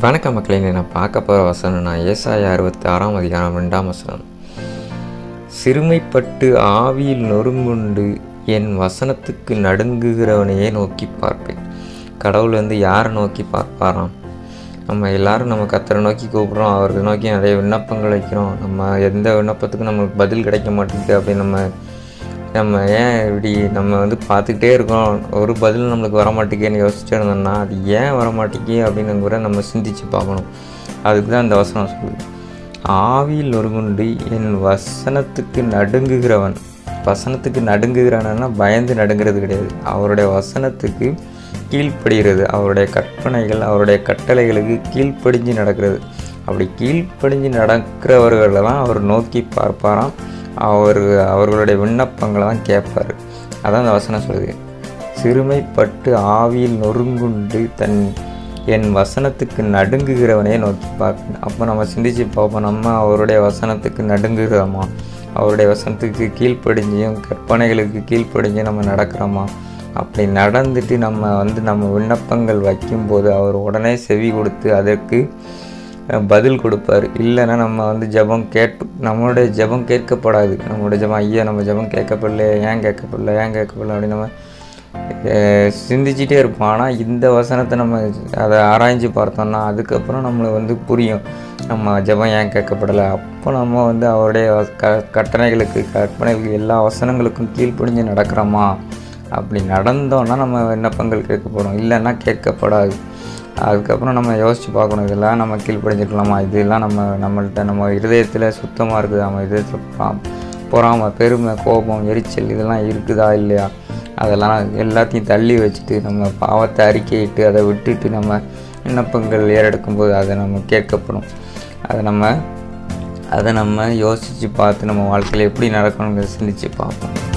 வணக்கம் மக்களே நான் பார்க்க போகிற வசனம்னா நான் ஏசாய அறுபத்தி ஆறாம் அதிகாரம் ரெண்டாம் வசனம். சிறுமைப்பட்டு ஆவியில் நொறுங்குண்டு என் வசனத்துக்கு நடுங்குகிறவனையே நோக்கி பார்ப்பேன். கடவுள் வந்து யாரை நோக்கி பார்ப்பாராம்? நம்ம எல்லாரும் நம்ம கத்தரை நோக்கி கூப்பிட்றோம் அவரை நோக்கி நிறைய விண்ணப்பங்கள் வைக்கிறோம். நம்ம எந்த விண்ணப்பத்துக்கும் நம்மளுக்கு பதில் கிடைக்க மாட்டேங்குது அப்படின்னு நம்ம நம்ம ஏன் இப்படி நம்ம வந்து பார்த்துக்கிட்டே இருக்கோம் ஒரு பதில் நம்மளுக்கு வரமாட்டேங்கன்னு யோசிச்சுட்டு இருந்தோம்னா அது ஏன் வர மாட்டேங்கி அப்படின்னு கூட நம்ம சிந்திச்சு பார்க்கணும். அதுக்கு தான் இந்த வசனம் சொல்லுது. ஆவியில் ஒருங்குண்டு என் வசனத்துக்கு நடுங்குகிறவன் வசனத்துக்கு நடுங்குகிறானா பயந்து நடுங்கிறது கிடையாது. அவருடைய வசனத்துக்கு கீழ்ப்படுகிறது. அவருடைய கற்பனைகள் அவருடைய கட்டளைகளுக்கு கீழ்ப்படிஞ்சு நடக்கிறது. அப்படி கீழ்ப்படிஞ்சு நடக்கிறவர்களெல்லாம் அவர் நோக்கி பார்ப்பாராம். அவர் அவர்களுடைய விண்ணப்பங்களை தான் கேட்பார். அதான் அந்த வசனம் சொல்லுது. சிறுமைப்பட்டு ஆவியில் நொறுங்குண்டு தன் என் வசனத்துக்கு நடுங்குகிறவனே நோக்கி பார்ப்பேன். அப்போ நம்ம சிந்திச்சு பார்ப்போம் நம்ம அவருடைய வசனத்துக்கு நடுங்குகிறோமா? அவருடைய வசனத்துக்கு கீழ்ப்படிஞ்சியும் கற்பனைகளுக்கு கீழ்ப்படிஞ்சும் நம்ம நடக்கிறோமா? அப்படி நடந்துட்டு நம்ம வந்து நம்ம விண்ணப்பங்கள் வைக்கும்போது அவர் உடனே செவி கொடுத்து அதற்கு பதில் கொடுப்பார். இல்லைன்னா நம்ம வந்து ஜெபம் கேட்பு நம்மளுடைய ஜெபம் கேட்கப்படாது. நம்மளுடைய ஜெபம் ஐயா நம்ம ஜெபம் கேட்கப்படல ஏன் கேட்கப்படல ஏன் கேட்கப்படல அப்படின்னு நம்ம சிந்திச்சிட்டே இருப்போம். ஆனால் இந்த வசனத்தை நம்ம அதை ஆராய்ஞ்சு பார்த்தோம்னா அதுக்கப்புறம் நம்மளுக்கு வந்து புரியும். நம்ம ஜெபம் ஏன் கேட்கப்படலை? அப்போ நம்ம வந்து அவருடைய க கட்டணைகளுக்கு கற்பனைகளுக்கு எல்லா வசனங்களுக்கும் கீழ்ப்படிஞ்சு நடக்கிறோமா? அப்படி நடந்தோன்னா நம்ம விண்ணப்பங்கள் கேட்கப்படும். இல்லைன்னா கேட்கப்படாது. அதுக்கப்புறம் நம்ம யோசித்து பார்க்கணும் இதெல்லாம் நம்ம கீழ்ப்படிஞ்சிருக்கலாமா? இதெல்லாம் நம்ம நம்மள்ட்ட நம்ம இருதயத்தில் சுத்தமாக இருக்குது. நம்ம இதயத்தில் பொறாம பொறாமை பெருமை கோபம் எரிச்சல் இதெல்லாம் இருக்குதா இல்லையா? அதெல்லாம் எல்லாத்தையும் தள்ளி வச்சுட்டு நம்ம பாவத்தை அறிக்கையிட்டு அதை விட்டுட்டு நம்ம விண்ணப்பங்கள் ஏறெடுக்கும்போது அதை நம்ம கேட்கப்படும். அதை நம்ம அதை நம்ம யோசித்து பார்த்து நம்ம வாழ்க்கையில் எப்படி நடக்கணுங்கிறத சிந்திச்சு பார்ப்போம்.